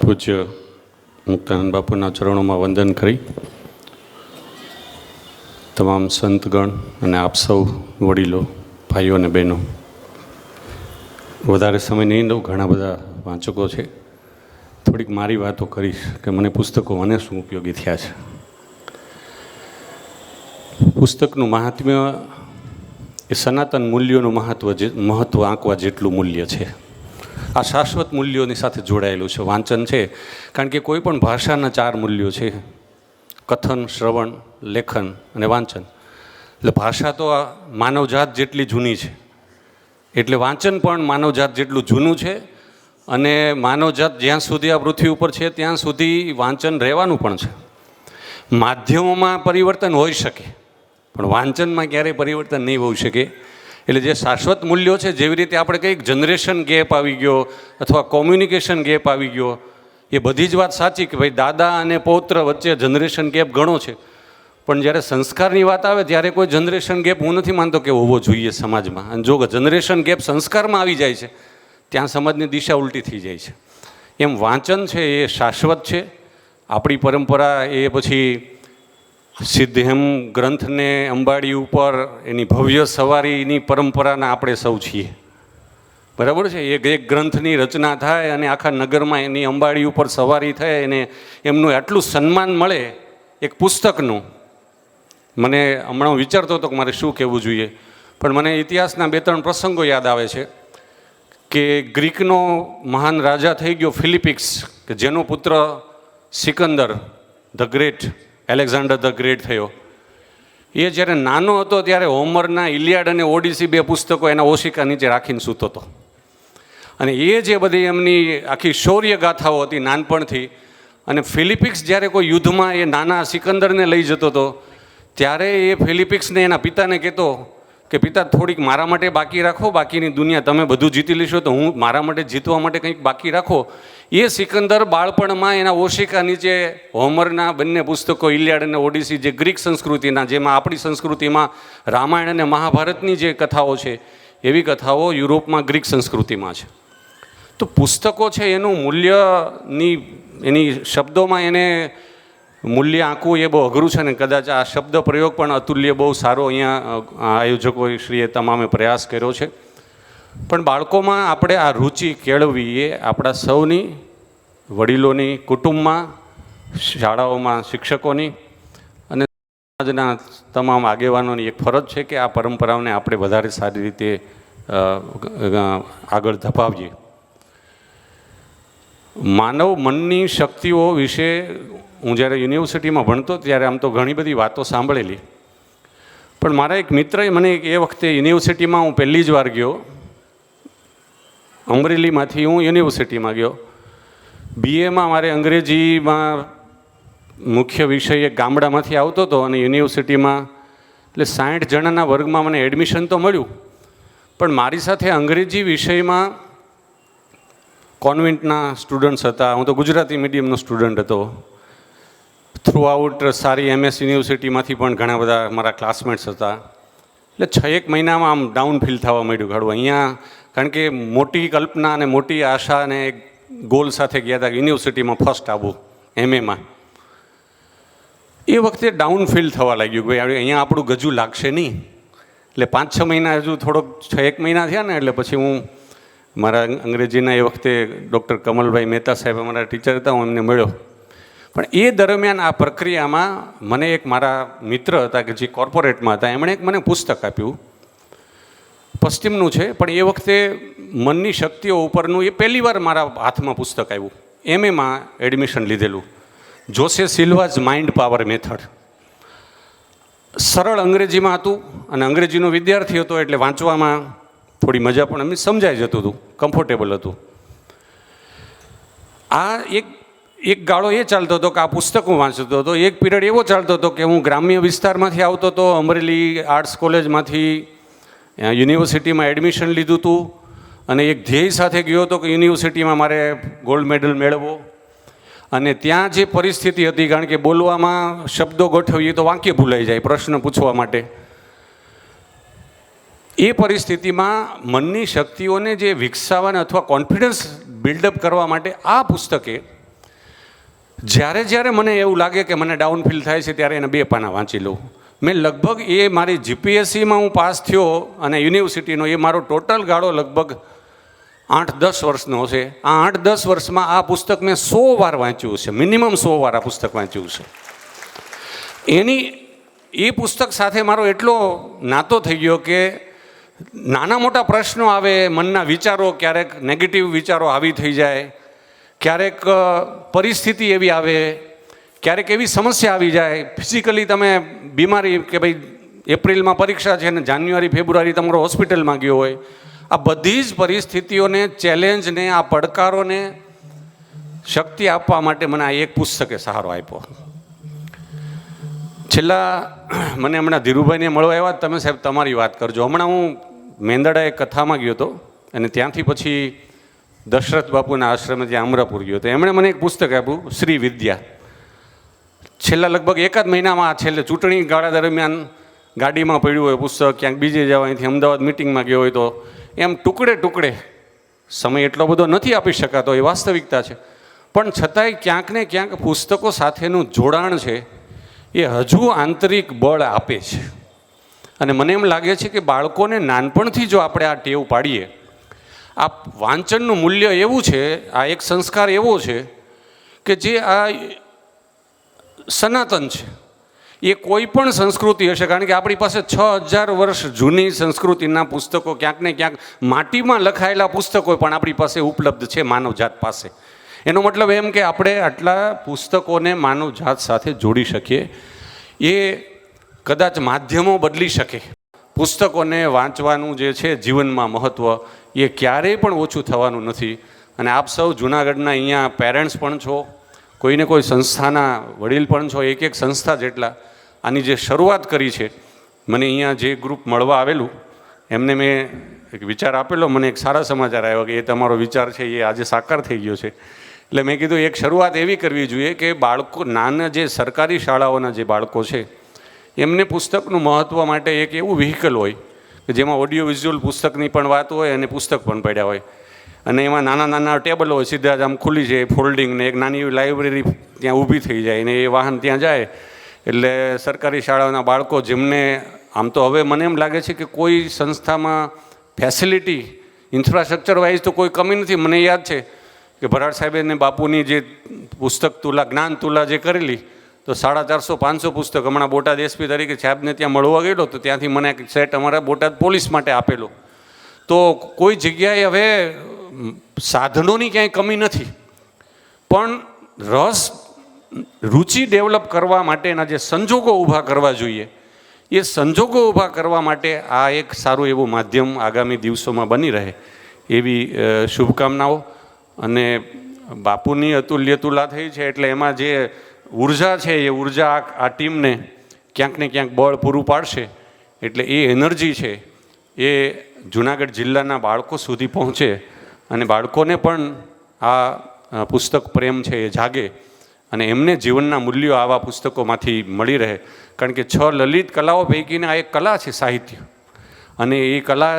પૂજ્ય મુક્તાનંદ બાપુના ચરણોમાં વંદન કરી. તમામ સંતગણ અને આપ સૌ વડીલો ભાઈઓ અને બહેનો, વધારે સમય નહીં, દઉં, ઘણા બધા વાંચકો છે. થોડીક મારી વાતો કરીશ કે મને પુસ્તકો મને શું ઉપયોગી થયા છે. પુસ્તકનું મહાત્મ્ય એ સનાતન મૂલ્યોનું મહત્વ જે, મહત્વ આંકવા જેટલું મૂલ્ય છે. આ શાશ્વત મૂલ્યોની સાથે જોડાયેલું છે, વાંચન છે. કારણ કે કોઈ પણ ભાષાના ચાર મૂલ્યો છે, કથન, શ્રવણ, લેખન અને વાંચન. એટલે ભાષા તો આ માનવજાત જેટલી જૂની છે, એટલે વાંચન પણ માનવજાત જેટલું જૂનું છે અને માનવજાત જ્યાં સુધી આ પૃથ્વી ઉપર છે, ત્યાં સુધી વાંચન રહેવાનું પણ છે. માધ્યમોમાં પરિવર્તન હોઈ શકે, પણ વાંચનમાં ક્યારેય પરિવર્તન નહીં હોઈ શકે. એટલે જે શાશ્વત મૂલ્યો છે, જેવી રીતે આપણે કંઈક જનરેશન ગેપ આવી ગયો અથવા કોમ્યુનિકેશન ગેપ આવી ગયો, એ બધી જ વાત સાચી કે ભાઈ દાદા અને પૌત્ર વચ્ચે જનરેશન ગેપ ઘણો છે. પણ જ્યારે સંસ્કારની વાત આવે, ત્યારે કોઈ જનરેશન ગેપ હું નથી માનતો કે હોવો જોઈએ સમાજમાં. અને જો જનરેશન ગેપ સંસ્કારમાં આવી જાય છે, ત્યાં સમાજની દિશા ઉલટી થઈ જાય છે. એમ વાંચન છે એ શાશ્વત છે. આપણી પરંપરા એ પછી સિદ્ધહેમ ગ્રંથને અંબાડી ઉપર એની ભવ્ય સવારીની પરંપરાના આપણે સૌ છીએ. બરાબર છે? એક એક ગ્રંથની રચના થાય અને આખા નગરમાં એની અંબાડી ઉપર સવારી થાય અને એમનું આટલું સન્માન મળે એક પુસ્તકનું. મને હમણાં વિચારતો હતો કે મારે શું કહેવું જોઈએ, પણ મને ઇતિહાસના બે ત્રણ પ્રસંગો યાદ આવે છે કે ગ્રીકનો મહાન રાજા થઈ ગયો ફિલિપિક્સ, કે જેનો પુત્ર Sikandar the great Alexander the great થયો. એ જ્યારે નાનો હતો ત્યારે હોમરના ઇલિયાડ અને ઓડિસી બે પુસ્તકો એના ઓશિકા નીચે રાખીને સૂતો હતો. અને એ જે બધી એમની આખી શૌર્ય ગાથાઓ હતી નાનપણથી, અને ફિલિપિક્સ જ્યારે કોઈ યુદ્ધમાં એ નાના સિકંદરને લઈ જતો હતો, ત્યારે એ ફિલિપિક્સને એના પિતાને કહેતો કે પિતા, થોડીક મારા માટે બાકી રાખો, બાકીની દુનિયા તમે બધું જીતી લેશો તો હું મારા માટે જીતવા માટે કંઈક બાકી રાખો. એ સિકંદર બાળપણમાં એના ઓશિકા નીચે હોમરના બંને પુસ્તકો, ઇલિયાડ અને ઓડિસી જે ગ્રીક સંસ્કૃતિના, જેમાં આપણી સંસ્કૃતિમાં રામાયણ અને મહાભારતની જે કથાઓ છે, એવી કથાઓ યુરોપમાં ગ્રીક સંસ્કૃતિમાં છે. તો પુસ્તકો છે એનું મૂલ્યની, એની શબ્દોમાં એને મૂલ્ય આંકવું એ બહુ અઘરું છે ને. કદાચ આ શબ્દ પ્રયોગ પણ અતુલ્ય બહુ સારો અહીંયા આયોજકો શ્રીએ તમામે પ્રયાસ કર્યો છે. પણ બાળકોમાં આપણે આ રુચિ કેળવવી એ આપણા સૌની, વડીલોની, કુટુંબમાં, શાળાઓમાં, શિક્ષકોની અને સમાજના તમામ આગેવાનોની એક ફરજ છે કે આ પરંપરાઓને આપણે વધારે સારી રીતે આગળ ધપાવીએ. માનવ મનની શક્તિઓ વિશે હું જ્યારે યુનિવર્સિટીમાં ભણતો ત્યારે આમ તો ઘણી બધી વાતો સાંભળેલી. પણ મારા એક મિત્રએ મને એ વખતે યુનિવર્સિટીમાં હું પહેલી જ વાર ગયો. અમરેલીમાંથી હું યુનિવર્સિટીમાં ગયો. બીએમાં મારે અંગ્રેજીમાં મુખ્ય વિષય એક ગામડામાંથી આવતો હતો અને યુનિવર્સિટીમાં એટલે સાઠ જણાના વર્ગમાં મને એડમિશન તો મળ્યું. પણ મારી સાથે અંગ્રેજી વિષયમાં કોન્વેન્ટના સ્ટુડન્ટ્સ હતા. હું તો ગુજરાતી મીડિયમનો સ્ટુડન્ટ હતો. થ્રુ આઉટ સારી એમએસ યુનિવર્સિટીમાંથી પણ ઘણા બધા મારા ક્લાસમેટ્સ હતા. એટલે છ એક મહિનામાં આમ ડાઉન ફીલ થવા માંડ્યું ઘડું અહીંયા કારણ કે મોટી કલ્પના અને મોટી આશા અને ગોલ સાથે ગયા હતા યુનિવર્સિટીમાં ફર્સ્ટ આવવું એમએમાં એ વખતે ડાઉન ફીલ થવા લાગ્યું કે ભાઈ અહીંયા આપણું ગજુ લાગશે નહીં. એટલે પાંચ છ મહિના હજુ થોડોક, છ એક મહિના થયા ને, એટલે પછી હું મારા અંગ્રેજીના એ વખતે ડૉક્ટર કમલભાઈ મહેતા સાહેબ અમારા ટીચર હતા, હું એમને મળ્યો. પણ એ દરમિયાન આ પ્રક્રિયામાં મને એક મારા મિત્ર હતા કે જે કોર્પોરેટમાં હતા, એમણે એક મને પુસ્તક આપ્યું. પશ્ચિમનું છે, પણ એ વખતે મનની શક્તિઓ ઉપરનું એ પહેલીવાર મારા હાથમાં પુસ્તક આવ્યું. એમ એમાં એડમિશન લીધેલું. Jose Silva's mind power method. સરળ અંગ્રેજીમાં હતું અને અંગ્રેજીનો વિદ્યાર્થી હતો એટલે વાંચવામાં થોડી મજા પણ એમને સમજાઈ જતું હતું કમ્ફર્ટેબલ હતું. આ એક એક ગાળો એ ચાલતો હતો કે આ પુસ્તક હું વાંચતો હતો, એક પીરિયડ એવો ચાલતો હતો કે હું ગ્રામ્ય વિસ્તારમાંથી આવતો હતો, અમરેલી આર્ટ્સ કોલેજમાંથી યુનિવર્સિટીમાં એડમિશન લીધું હતું અને એક ધ્યેય સાથે ગયો હતો કે યુનિવર્સિટીમાં મારે ગોલ્ડ મેડલ મેળવવો. અને ત્યાં જે પરિસ્થિતિ હતી, કારણ કે બોલવામાં શબ્દો ગોઠવીએ તો વાક્ય ભૂલાઈ જાય પ્રશ્ન પૂછવા માટે. એ પરિસ્થિતિમાં મનની શક્તિઓને જે વિકસાવવાને અથવા કોન્ફિડન્સ બિલ્ડઅપ કરવા માટે આ પુસ્તકે જ્યારે જ્યારે મને એવું લાગે કે મને ડાઉન ફીલ થાય છે ત્યારે એને બે પાના વાંચી લઉં. મેં લગભગ એ મારી જીપીએસસીમાં હું પાસ થયો અને યુનિવર્સિટીનો એ મારો ટોટલ ગાળો લગભગ આઠ દસ વર્ષનો છે. આ આઠ દસ વર્ષમાં આ પુસ્તક મેં સો વાર વાંચ્યું છે. મિનિમમ સો વાર આ પુસ્તક વાંચ્યું છે. એની એ પુસ્તક સાથે મારો એટલો નાતો થઈ ગયો કે નાના મોટા પ્રશ્નો આવે, મનના વિચારો ક્યારેક નેગેટિવ વિચારો આવી થઈ જાય, ક્યારેક પરિસ્થિતિ એવી આવે, ક્યારેક એવી સમસ્યા આવી જાય. ફિઝિકલી તમે બીમારી કે ભાઈ એપ્રિલમાં પરીક્ષા છે ને જાન્યુઆરી, ફેબ્રુઆરી તમારો હોસ્પિટલમાં ગયો હોય, આ બધી જ પરિસ્થિતિઓને, ચેલેન્જને, આ પડકારોને શક્તિ આપવા માટે મને આ એક પુસ્તકે સહારો આપ્યો. છેલ્લા, મને હમણાં ધીરુભાઈને મળવા આવ્યા. તમે સાહેબ, તમારી વાત કરજો. હમણાં હું મેંદડા એક કથામાં ગયો હતો અને ત્યાંથી પછી દશરથ બાપુના આશ્રમે જે અમરાપુર ગયો હતો. એમણે મને એક પુસ્તક આપ્યું, શ્રી વિદ્યા. છેલ્લા લગભગ એકાદ મહિનામાં છેલ્લે ચૂંટણી ગાળા દરમિયાન ગાડીમાં પડ્યું હોય પુસ્તક, ક્યાંક બીજે જવા, અહીંથી અમદાવાદ મિટિંગમાં ગયો હોય તો, એમ ટુકડે ટુકડે સમય એટલો બધો નથી આપી શકાતો, એ વાસ્તવિકતા છે. પણ છતાંય ક્યાંક ને ક્યાંક પુસ્તકો સાથેનું જોડાણ છે, એ હજુ આંતરિક બળ આપે છે. અને મને એમ લાગે છે કે બાળકોને નાનપણથી જો આપણે આ ટેવ પાડીએ, આ વાંચનનું મૂલ્ય એવું છે, આ એક સંસ્કાર એવો છે કે જે આ સનાતન છે. એ કોઈ પણ સંસ્કૃતિ હશે, કારણ કે આપણી પાસે છ હજાર વર્ષ જૂની સંસ્કૃતિના પુસ્તકો ક્યાંક ને ક્યાંક માટીમાં લખાયેલા પુસ્તકો પણ આપણી પાસે ઉપલબ્ધ છે માનવજાત પાસે. એનો મતલબ એમ કે આપણે આટલા પુસ્તકોને માનવજાત સાથે જોડી શકીએ. એ કદાચ માધ્યમો બદલી શકે. પુસ્તકોને વાંચવાનું જે છે જીવનમાં મહત્ત્વ એ ક્યારેય પણ ઓછું થવાનું નથી. અને આપ સૌ જુનાગઢના અહીંયા પેરેન્ટ્સ પણ છો, કોઈને કોઈ સંસ્થાના વડીલ પણ છો, એક એક સંસ્થા જેટલા. આની જે શરૂઆત કરી છે, મને અહીંયા જે ગ્રુપ મળવા આવેલું, એમને મેં એક વિચાર આપેલો, મને એક સારા સમાચાર આવ્યો કે એ તમારો વિચાર છે, એ આજે સાકાર થઈ ગયો છે. એટલે મેં કીધું, એક શરૂઆત એવી કરવી જોઈએ કે બાળકો, નાના જે સરકારી શાળાઓના જે બાળકો છે એમને પુસ્તકનું મહત્ત્વ માટે એક એવું વ્હીકલ હોય કે જેમાં ઓડિયો વિઝ્યુઅલ પુસ્તકની પણ વાત હોય અને પુસ્તક પણ પડ્યા હોય. અને એમાં નાના નાના ટેબલો હોય, સીધા જ આમ ખુલી જાય ફોલ્ડિંગ ને એક નાની એવી લાઇબ્રેરી ત્યાં ઊભી થઈ જાય ને એ વાહન ત્યાં જાય. એટલે સરકારી શાળાના બાળકો જેમને, આમ તો હવે મને એમ લાગે છે કે કોઈ સંસ્થામાં ફેસિલિટી ઇન્ફ્રાસ્ટ્રક્ચર વાઇઝ તો કોઈ કમી નથી. મને યાદ છે કે ભરાડ સાહેબે બાપુની જે પુસ્તક તુલા, જ્ઞાન તુલા જે કરેલી તો સાડા ચારસો, પાંચસો પુસ્તક. હમણાં બોટાદ એસપી તરીકે સાહેબને ત્યાં મળવા ગયેલો તો ત્યાંથી મને એક સેટ અમારા બોટાદ પોલીસ માટે આપેલો. તો કોઈ જગ્યાએ હવે સાધનોની ક્યાંય કમી નથી. પણ રસ, રુચિ ડેવલપ કરવા માટેના જે સંજોગો ઊભા કરવા જોઈએ, એ સંજોગો ઊભા કરવા માટે આ એક સારું એવું માધ્યમ આગામી દિવસોમાં બની રહે. એવી શુભકામનાઓ અને બાપુની અતુલ્ય તુલા થઈ છે. એટલે એમાં જે ઊર્જા છે એ ઊર્જા આ- ટીમને ક્યાંક ને ક્યાંક બળ પૂરું પાડશે. એટલે એ એનર્જી છે એ જુનાગઢ જિલ્લાના બાળકો સુધી પહોંચે અને બાળકોને પણ આ પુસ્તક પ્રેમ છે એ જાગે અને એમને જીવનના મૂલ્યો આવા પુસ્તકોમાંથી મળી રહે. કારણ કે છ લલિત કલાઓ પૈકીની આ એક કલા છે સાહિત્ય. અને એ કલા,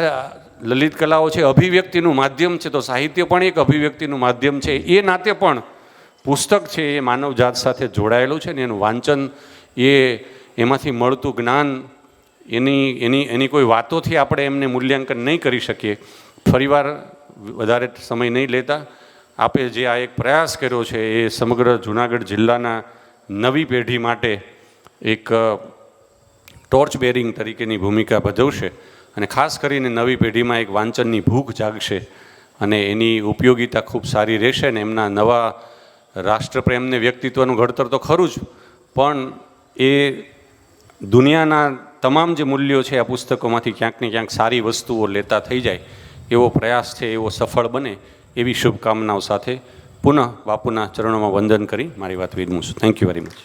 લલિત કલાઓ છે અભિવ્યક્તિનું માધ્યમ છે, તો સાહિત્ય પણ એક અભિવ્યક્તિનું માધ્યમ છે. એ નાતે પણ પુસ્તક છે એ માનવજાત સાથે જોડાયેલું છે ને એનું વાંચન એ એમાંથી મળતું જ્ઞાન, એની એની એની કોઈ વાતોથી આપણે એમને મૂલ્યાંકન નહીં કરી શકીએ. ફરીવાર વધારે સમય નહીં લેતા, આપે જે આ એક પ્રયાસ કર્યો છે એ સમગ્ર જુનાગઢ જિલ્લાના નવી પેઢી માટે એક ટોર્ચ બેરિંગ તરીકેની ભૂમિકા ભજવશે અને ખાસ કરીને નવી પેઢીમાં એક વાંચનની ભૂખ જાગશે અને એની ઉપયોગિતા ખૂબ સારી રહેશે ને એમના નવા રાષ્ટ્રપ્રેમને વ્યક્તિત્વનું ઘડતર તો ખરું જ, પણ એ દુનિયાના તમામ જે મૂલ્યો છે, આ પુસ્તકોમાંથી ક્યાંક ને ક્યાંક સારી વસ્તુઓ લેતા થઈ જાય, એવો પ્રયાસ છે, એવો સફળ બને, એવી શુભકામનાઓ સાથે પુનઃ બાપુના ચરણોમાં વંદન કરી મારી વાત વિરમું છું. Thank you very much